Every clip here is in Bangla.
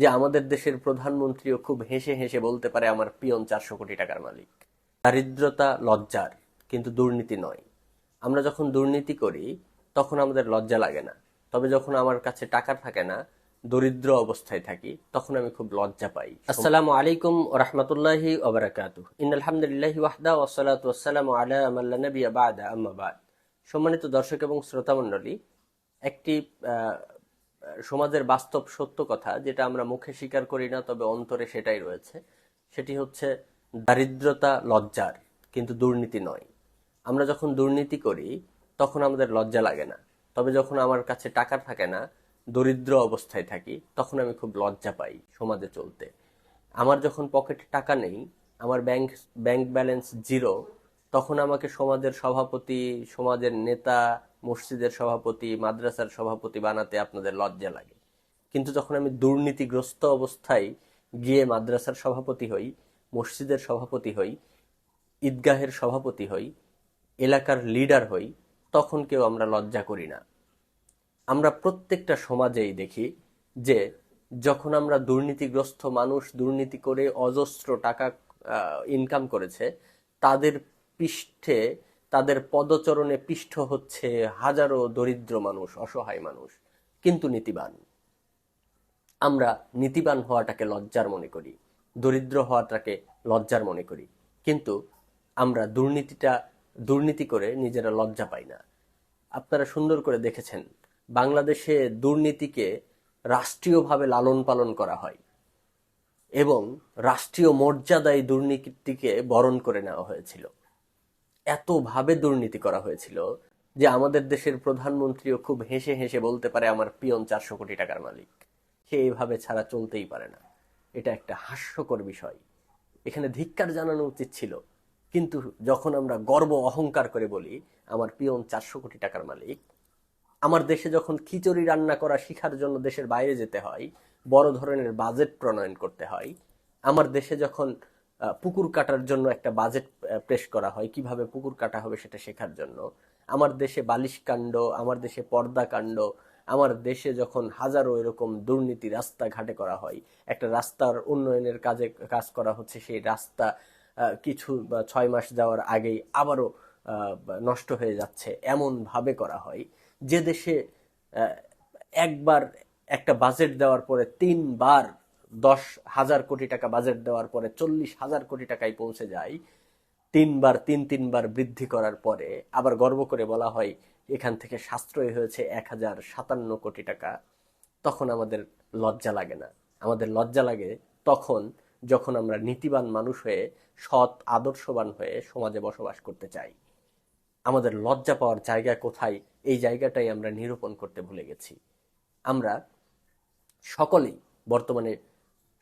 যে আমাদের দেশের প্রধানমন্ত্রীও খুব হেসে হেসে বলতে পারে, আমার পিয়ন চারশো কোটি টাকার মালিক। দারিদ্রতা লজ্জার, কিন্তু দুর্নীতি নয়। আমরা যখন দুর্নীতি করি, তখন আমাদের লজ্জা লাগে না। তবে যখন আমার কাছে টাকা থাকে না, দরিদ্র অবস্থায় থাকি, তখন আমি খুব লজ্জা পাই। আসসালামু আলাইকুম রহমতুল্লাহি ওবরাকাতু ইনআলহামদুলিল্লাহি ওয়াহদা ওয়াসসালাতু ওয়াসসালামু আলা মাল্লা নাবিয়া বাদা। আম্মা বাদ। সম্মানিত দর্শক এবং শ্রোতা মণ্ডলী একটি সমাজের বাস্তব সত্য কথা যেটা আমরা মুখে স্বীকার করি না, তবে অন্তরে সেটাই রয়েছে। সেটি হচ্ছে দারিদ্রতা লজ্জার, কিন্তু দুর্নীতি নয়। আমরা যখন দুর্নীতি করি, তখন আমাদের লজ্জা লাগে না। তবে যখন আমার কাছে টাকা থাকে না, দরিদ্র অবস্থায় থাকি, তখন আমি খুব লজ্জা পাই সমাজে চলতে। আমার যখন পকেটে টাকা নেই, আমার ব্যাংক ব্যাংক ব্যালেন্স জিরো, তখন আমাকে সমাজের সভাপতি, সমাজের নেতা মসজিদের সভাপতি, মাদ্রাসার সভাপতি বানাতে আপনাদের লজ্জা লাগে। কিন্তু যখন আমি দুর্নীতিগ্রস্ত অবস্থায় গিয়ে মাদ্রাসার সভাপতি হই, মসজিদের সভাপতি হই, ঈদগাহের সভাপতি হই, এলাকার লিডার হই, তখন কেউ আমরা লজ্জা করি না। আমরা প্রত্যেকটা সমাজেই দেখি যে যখন আমরা দুর্নীতিগ্রস্ত মানুষ, দুর্নীতি করে অজস্র টাকা ইনকাম করেছে, তাদের পৃষ্ঠে তাদের পদচরণে পিষ্ঠ হচ্ছে হাজারো দরিদ্র মানুষ, অসহায় মানুষ, কিন্তু নীতিবান। আমরা নীতিবান হওয়াটাকে লজ্জার মনে করি, দরিদ্র হওয়াটাকে লজ্জার মনে করি, কিন্তু আমরা দুর্নীতিটা, দুর্নীতি করে নিজেরা লজ্জা পাই না। আপনারা সুন্দর করে দেখেছেন, বাংলাদেশে দুর্নীতিকে রাষ্ট্রীয়ভাবে লালন পালন করা হয় এবং রাষ্ট্রীয় মর্যাদায় দুর্নীতিকে বরণ করে নেওয়া হয়েছিল। এতভাবে দুর্নীতি করা হয়েছিল যে আমাদের দেশের প্রধানমন্ত্রীও খুব হেসে হেসে বলতে পারে, আমার পিয়ন চারশো কোটি টাকার মালিক। সে এইভাবে ছাড়া চলতেই পারে না। এটা একটা হাস্যকর বিষয়। এখানে ধিক্কার জানানো উচিত ছিল। কিন্তু যখন আমরা গর্ব অহংকার করে বলি, আমার পিয়ন চারশো কোটি টাকার মালিক, আমার দেশে যখন খিচুড়ি রান্না করা শিখার জন্য দেশের বাইরে যেতে হয়, বড় ধরনের বাজেট প্রণয়ন করতে হয়, আমার দেশে যখন পুকুর কাটার জন্য একটা বাজেট পেশ করা হয়, কীভাবে পুকুর কাটা হবে সেটা শেখার জন্য। আমার দেশে বালিশ কাণ্ড, আমার দেশে পর্দা কাণ্ড, আমার দেশে যখন হাজারো এরকম দুর্নীতি রাস্তাঘাটে করা হয়, একটা রাস্তার উন্নয়নের কাজে কাজ করা হচ্ছে, সেই রাস্তা কিছু ছয় মাস যাওয়ার আগেই আবারও নষ্ট হয়ে যাচ্ছে এমন ভাবে করা হয়। যে দেশে একবার একটা বাজেট দেওয়ার পরে তিনবার দশ হাজার কোটি টাকা বাজেট দেওয়ার পরে চল্লিশ হাজার কোটি টাকায় পৌঁছে যায় তিনবার, তিন, তিনবার বৃদ্ধি করার পরে আবার গর্ব করে বলা হয়, এখান থেকে সাশ্রয় হয়েছে এক হাজার সাতান্ন কোটি টাকা। তখন আমাদের লজ্জা লাগে না। আমাদের লজ্জা লাগে তখন যখন আমরা নীতিবান মানুষ হয়ে, সৎ, আদর্শবান হয়ে সমাজে বসবাস করতে চাই। আমাদের লজ্জা পাওয়ার জায়গা কোথায়? এই জায়গাটাই আমরা নিরূপণ করতে ভুলে গেছি। আমরা সকলেই বর্তমানে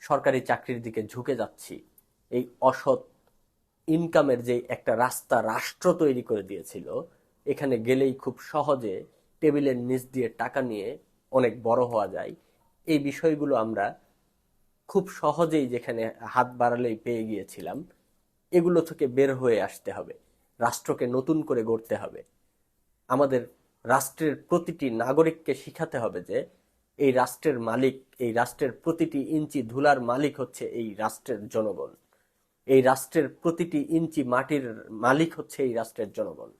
সরকারি চাকরির দিকে ঝুঁকে যাচ্ছি। এই অসৎ ইনকামের যে একটা রাস্তা রাষ্ট্র তৈরি করে দিয়েছিল, এখানে গেলেই খুব সহজে টেবিলের নিচ দিয়ে টাকা নিয়ে অনেক বড় হওয়া যায়। এই বিষয়গুলো আমরা খুব সহজেই যেখানে হাত বাড়ালেই পেয়ে গিয়েছিলাম, এগুলো থেকে বের হয়ে আসতে হবে, রাষ্ট্রকে নতুন করে গড়তে হবে। আমাদের রাষ্ট্রের প্রতিটি নাগরিককে শিখাতে হবে যে, এই রাষ্ট্রের মালিক, এই রাষ্ট্রের প্রতিটি ইঞ্চি ধুলার মালিক হচ্ছে এই রাষ্ট্রের জনগণ। এই রাষ্ট্রের প্রতিটি ইঞ্চি মাটির মালিক হচ্ছে এই রাষ্ট্রের জনগণ।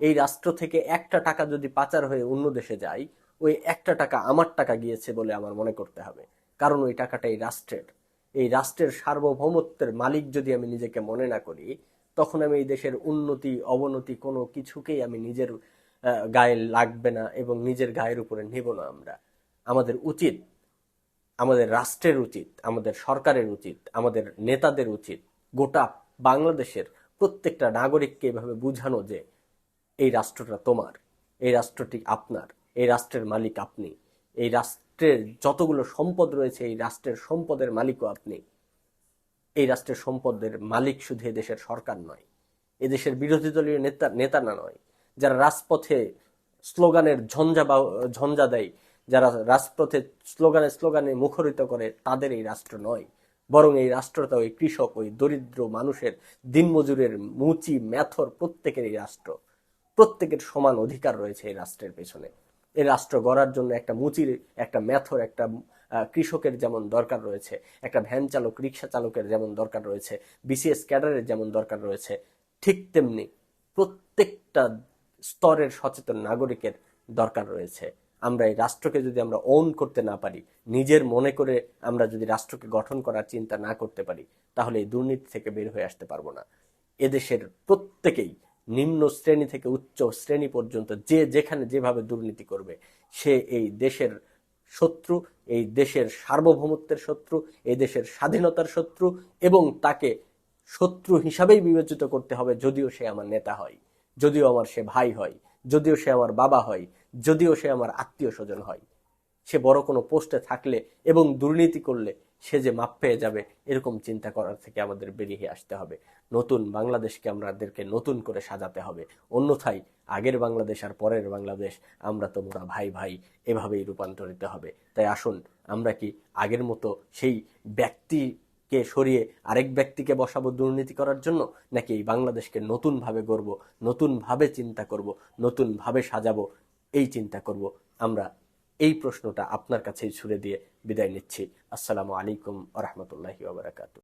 এই রাষ্ট্র থেকে একটা টাকা যদি পাচার হয়ে অন্য দেশে যায়, ওই একটা টাকা আমার টাকা গিয়েছে বলে আমার মনে করতে হবে। কারণ ওই টাকাটা এই রাষ্ট্রের। এই রাষ্ট্রের সার্বভৌমত্বের মালিক যদি আমি নিজেকে মনে না করি, তখন আমি এই দেশের উন্নতি, অবনতি কোনো কিছুকেই আমি নিজের গায়ে লাগবে না এবং নিজের গায়ের উপরে নেব না আমরা। আমাদের উচিত, আমাদের রাষ্ট্রের উচিত, আমাদের সরকারের উচিত, আমাদের নেতাদের উচিত গোটা বাংলাদেশের প্রত্যেকটা নাগরিককে এভাবে বুঝানো যে এই রাষ্ট্রটা তোমার, এই রাষ্ট্রটি আপনার, এই রাষ্ট্রের মালিক আপনি, এই রাষ্ট্রের যতগুলো সম্পদ রয়েছে, এই রাষ্ট্রের সম্পদের মালিকও আপনি। এই রাষ্ট্রের সম্পদের মালিক শুধু দেশের সরকার নয় এদেশের বিরোধী দলীয় নেতা নেতা না নয়, যারা রাজপথে স্লোগানের ঝঞ্ঝা বা, ঝঞ্ঝা দেয়, যারা রাজপথে স্লোগানে স্লোগানে মুখরিত করে, তাদের এই রাষ্ট্র নয়। বরং এই রাষ্ট্রটা ওই কৃষক, ওই দরিদ্র মানুষের দিনমজুরের মুচি, ম্যাথর প্রত্যেকের এই রাষ্ট্র। প্রত্যেকের সমান অধিকার রয়েছে এই রাষ্ট্রের পেছনে। এই রাষ্ট্র গড়ার জন্য একটা মুচির, একটা ম্যাথর, একটা কৃষকের যেমন দরকার রয়েছে, একটা ভ্যান চালক, রিক্সা চালকের যেমন দরকার রয়েছে, বিসিএস ক্যাডারের যেমন দরকার রয়েছে, ঠিক তেমনি প্রত্যেকটা স্তরের সচেতন নাগরিকের দরকার রয়েছে। আমরা এই রাষ্ট্রকে যদি আমরা ওন করতে না পারি, নিজের মনে করে আমরা যদি রাষ্ট্রকে গঠন করার চিন্তা না করতে পারি, তাহলে এই দুর্নীতি থেকে বের হয়ে আসতে পারব না। এদেশের প্রত্যেকেই নিম্ন শ্রেণি থেকে উচ্চ শ্রেণি পর্যন্ত যে যেখানে যেভাবে দুর্নীতি করবে, সে এই দেশের শত্রু, এই দেশের সার্বভৌমত্বের শত্রু, এই দেশের স্বাধীনতার শত্রু এবং তাকে শত্রু হিসাবেই বিবেচিত করতে হবে, যদিও সে আমার নেতা হয়, যদিও আমার সে ভাই হয়, যদিও সে আমার বাবা হয় যদিও সে আমার আত্মীয় স্বজন হয়। সে বড় কোনো পোস্টে থাকলে এবং দুর্নীতি করলে সে যে মাপ পেয়ে যাবে এরকম চিন্তা করার থেকে আমাদের বেরিয়ে আসতে হবে। নতুন বাংলাদেশকে আমাদেরকে নতুন করে সাজাতে হবে। অন্যথায় আগের বাংলাদেশ আর পরের বাংলাদেশ আমরা তো মোরা ভাই ভাই এভাবেই রূপান্তরিত হবে। তাই আসুন, আমরা কি আগের মতো সেই ব্যক্তিকে সরিয়ে আরেক ব্যক্তিকে বসাবো দুর্নীতি করার জন্য? নাকি এই বাংলাদেশকে নতুনভাবে গড়ব, নতুনভাবে চিন্তা করব, নতুনভাবে সাজাবো এই চিন্তা করব। আমরা এই প্রশ্নটা আপনার কাছেই ছুড়ে দিয়ে বিদায় নিচ্ছি। আসসালামু আলাইকুম আ রহমতুল্লাহি